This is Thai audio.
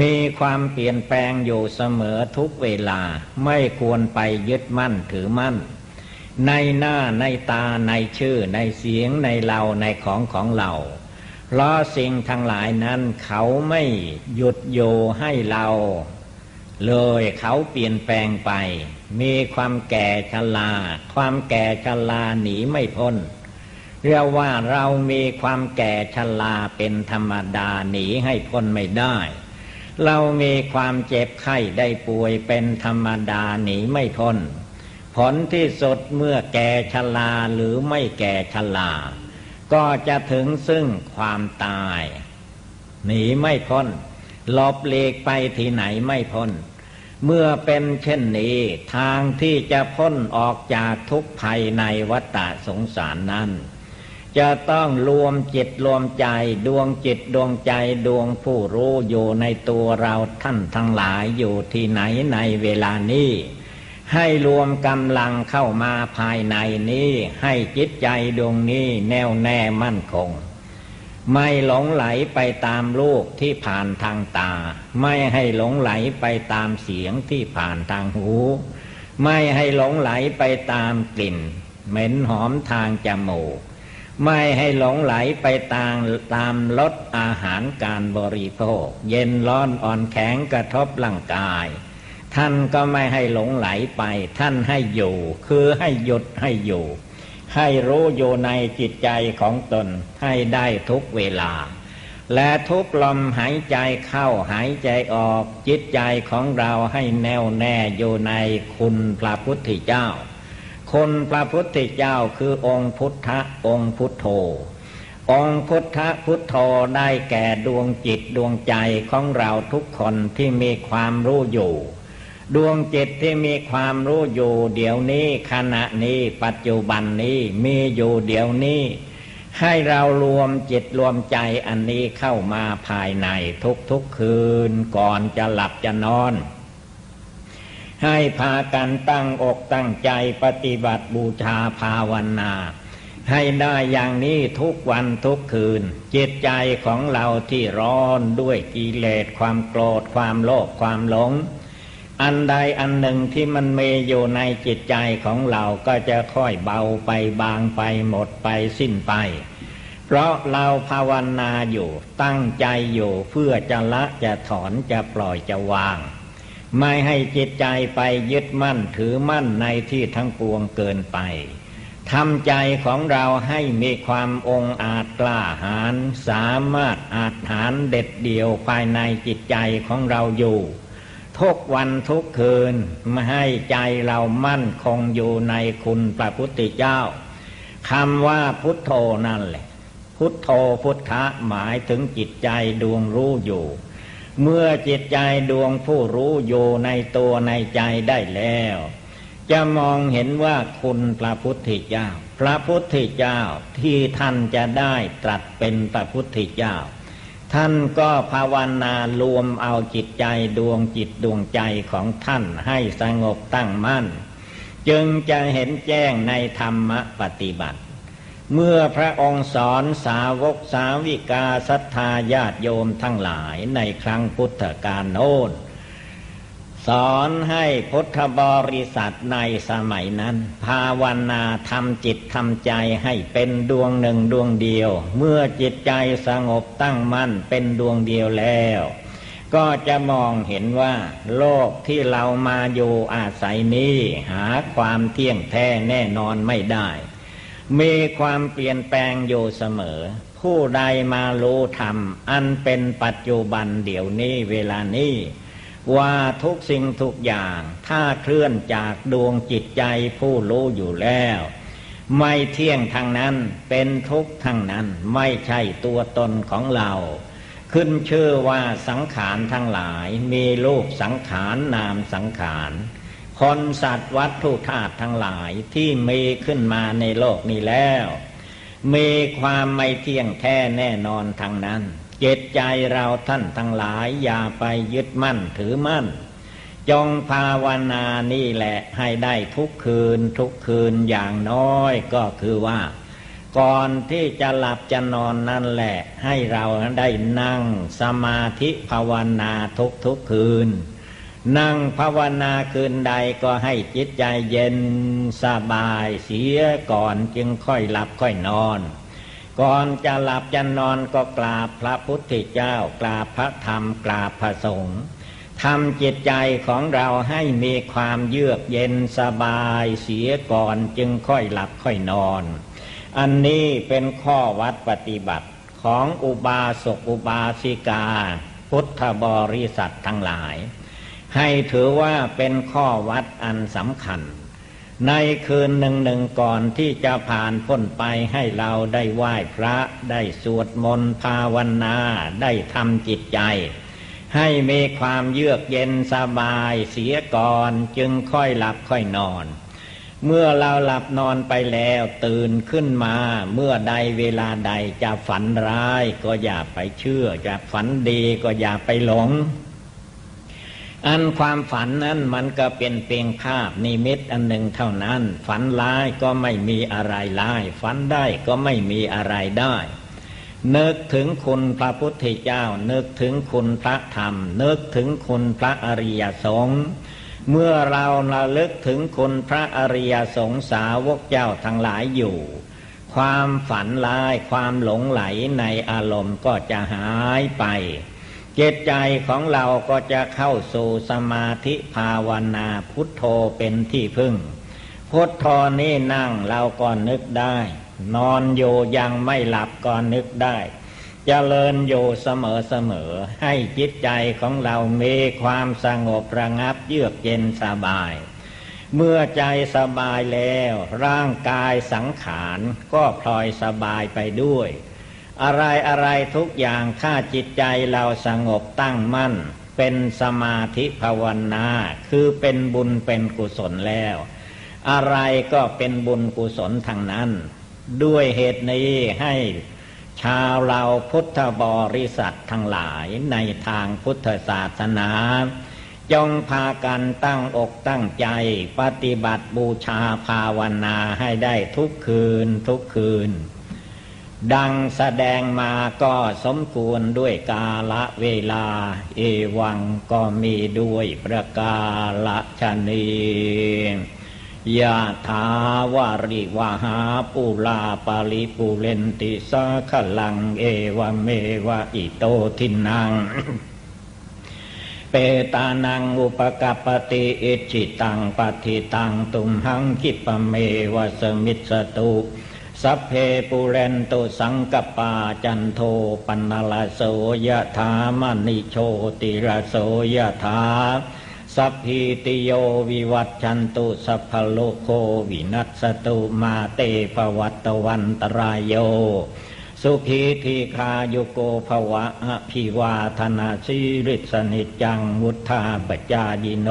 มีความเปลี่ยนแปลงอยู่เสมอทุกเวลาไม่ควรไปยึดมั่นถือมั่น ในหน้าในตาในชื่อในเสียงในเราในของของเราเพราะสิ่งทั้งหลายนั้นเขาไม่หยุดโยให้เรา เลยเขาเปลี่ยนแปลงไป มีความแก่ชราความแก่ชราหนีไม่พ้น เรียกว่าเรามีความแก่ชราเป็นธรรมดาหนีให้พ้นไม่ได้ เรามีความเจ็บไข้ได้ป่วยเป็นธรรมดาหนีไม่พ้น ผลที่สุดเมื่อแก่ชราหรือไม่แก่ชราก็จะถึงซึ่งความตาย หนีไม่พ้นหลบเลีกไปที่ไหนไม่พ้น เมื่อเป็นเช่นนี้ทางที่จะพ้นออกจากทุกภัยในวัฏสงสารนั้น จะต้องรวมจิตรวมใจดวงจิตดวงใจดวงผู้รู้อยู่ในตัวเราท่านทั้งหลายอยู่ที่ไหนในเวลานี้ ให้รวมกำลังเข้ามาภายในนี้ ให้จิตใจดวงนี้แน่วแน่มั่นคง ไม่หลงไหลไปตามลูกที่ผ่านทางตา ไม่ให้หลงไหลไปตามเสียงที่ผ่านทางหู ไม่ให้หลงไหลไปตามกลิ่น เหม็นหอมทางจมูก ไม่ให้หลงไหลไปตามตามรสอาหารการบริโภค เย็นร้อนอ่อนแข็งกระทบร่างกาย ท่านก็ไม่ให้หลงไหลไป ท่านให้อยู่ คือให้หยุดให้อยู่ ให้รู้อยู่ในจิตใจของตนให้ได้ทุกเวลา และทุกลมหายใจเข้าหายใจออกจิตใจของเราให้แน่วแน่อยู่ในคุณพระพุทธเจ้า คุณพระพุทธเจ้าคือองค์พุทธองค์พุทโธ องค์พุทธพุทโธได้แก่ดวงจิตดวงใจของเราทุกคนที่มีความรู้อยู่ ดวงจิตที่มีความรู้อยู่ เดี๋ยวนี้ขณะนี้ปัจจุบันนี้มีอยู่เดี๋ยวนี้ ให้เรารวมจิตรวมใจอันนี้เข้ามาภายในทุกๆคืนก่อนจะหลับจะนอน ให้พากันตั้งอกตั้งใจปฏิบัติบูชาภาวนา ให้ได้อย่างนี้ทุกวันทุกคืน จิตใจของเราที่ร้อนด้วยกิเลสความโกรธความโลภความหลง อันใดอันหนึ่งที่มันมีอยู่ในจิตใจของเราก็จะค่อยเบาไปบางไปหมดไปสิ้นไป เพราะเราภาวนาอยู่ตั้งใจอยู่เพื่อจะละจะถอนจะปล่อยจะวาง ไม่ให้จิตใจไปยึดมั่นถือมั่นในที่ทั้งปวงเกินไปทำใจของเราให้มีความองอาจกล้าหาญสามารถอาจหารเด็ดเดี่ยวภายในจิตใจของเราอยู่ ทุกวันทุกคืนมาให้ใจเรามั่นคงอยู่ในคุณพระพุทธเจ้าคำว่าพุทโธนั่นแหละ พุทโธพุทธะหมายถึงจิตใจดวงรู้อยู่ เมื่อจิตใจดวงผู้รู้อยู่ในตัวในใจได้แล้ว จะมองเห็นว่าคุณพระพุทธเจ้า พระพุทธเจ้าที่ท่านจะได้ตรัสเป็นพระพุทธเจ้า ท่านก็ภาวนารวมเอาจิตใจดวงจิตดวงใจของท่านให้สงบตั้งมั่น จึงจะเห็นแจ้งในธรรมปฏิบัติ เมื่อพระองค์สอนสาวกสาวิกาศรัทธาญาติโยมทั้งหลายในครั้งพุทธกาลโน้นสอนให้พุทธบริษัทในสมัยนั้น ภาวนาทำจิตทำใจให้เป็นดวงหนึ่งดวงเดียว เมื่อจิตใจสงบตั้งมั่นเป็นดวงเดียวแล้ว ก็จะมองเห็นว่า โลกที่เรามาอยู่อาศัยนี้ หาความเที่ยงแท้แน่นอนไม่ได้ มีความเปลี่ยนแปลงอยู่เสมอ ผู้ใดมารู้ธรรม อันเป็นปัจจุบันเดี๋ยวนี้เวลานี้ ว่าทุกสิ่งทุกอย่าง ถ้าเคลื่อนจากดวงจิตใจผู้รู้อยู่แล้ว ไม่เที่ยงทางนั้นเป็นทุกทางนั้นไม่ใช่ตัวตนของเราขึ้นชื่อว่าสังขารทั้งหลายมีรูปสังขารนามสังขาร คนสัตว์วัตถุธาตุทั้งหลายที่มีขึ้นมาในโลกนี้แล้ว มีความไม่เที่ยงแท้แน่นอนทางนั้น เจตใจเราท่านทั้งหลายอย่าไปยึดมั่นถือมั่น จงภาวนานี่แหละให้ได้ทุกคืนทุกคืนอย่างน้อยก็คือว่า ก่อนที่จะหลับจะนอนนั่นแหละ ให้เราได้นั่งสมาธิภาวนาทุกทุกคืน นั่งภาวนาคืนใดก็ให้จิตใจเย็นสบายเสียก่อนจึงค่อยหลับค่อยนอน ก่อนจะหลับจะนอนก็กราบพระพุทธเจ้ากราบพระธรรมกราบพระสงฆ์ทำจิตใจของเราให้มีความเยือกเย็นสบายเสียก่อนจึงค่อยหลับค่อยนอน อันนี้เป็นข้อวัดปฏิบัติของอุบาสกอุบาสิกา พุทธบริษัททั้งหลาย ให้ถือว่าเป็นข้อวัดอันสำคัญ ในคืนหนึ่งหนึ่งก่อนที่จะผ่านพ้นไปให้เราได้ไหว้พระได้สวดมนต์ภาวนาได้ทำจิตใจ ให้มีความเยือกเย็นสบายเสียก่อนจึงค่อยหลับค่อยนอน เมื่อเราหลับนอนไปแล้วตื่นขึ้นมาเมื่อใดเวลาใดจะฝันร้ายก็อย่าไปเชื่อจะฝันดีก็อย่าไปหลง อันความฝันนั้นมันก็เป็นเพียงภาพนิมิตอันหนึ่งเท่านั้น ฝันร้ายก็ไม่มีอะไรร้าย ฝันได้ก็ไม่มีอะไรได้นึกถึงคุณพระพุทธเจ้า นึกถึงคุณพระธรรม นึกถึงคุณพระอริยสงฆ์เมื่อเราระลึกถึงคุณพระอริยสงฆ์สาวกเจ้าทั้งหลายอยู่ ความฝันร้ายความหลงไหลในอารมณ์ก็จะหายไป จิตใจของเราก็จะเข้าสู่สมาธิภาวนาพุทโธเป็นที่พึ่ง พุทโธนี่นั่งเราก็นึกได้ นอนอยู่ยังไม่หลับก็นึกได้จเจริญอยู่เสมอเสมอให้จิตใจของเรามีความสงบระงับเยือกเย็นสบาย เมื่อใจสบายแล้ว ร่างกายสังขารก็พลอยสบายไปด้วย อะไรอะไรทุกอย่างถ้าจิตใจเราสงบตั้งมั่น เป็นสมาธิภาวนา คือเป็นบุญเป็นกุศลแล้ว อะไรก็เป็นบุญกุศลทางนั้น ด้วยเหตุนี้ให้ชาวเราพุทธบริษัททั้งหลายในทางพุทธศาสนา จงพากันตั้งอกตั้งใจ ปฏิบัติบูชาภาวนาให้ได้ทุกคืนทุกคืน ดังแสดงมาก็สมควรด้วยกาละเวลา เอวังก็มีด้วยประกาละชนียะถาวาริวาหาปุลาปาลิปุเรนติสาขลัง เอวเมวะอิโตทินัง เปตานังอุปกปติอิจิตังปฏิตังตุมหังคิปเมวะสมิสตุ สัพเพปุเรนตุสังกปาจันโทปันนลโสยะถามณิโชติระโสยะถาสัพพิติโยวิวัตชันตุสัพพโลโควินัสตุมาเตภวัตวันตรายโย สุขีทีคายุโกภวะอภิวาธนาสิริสนิจจังวุธาปจายิโน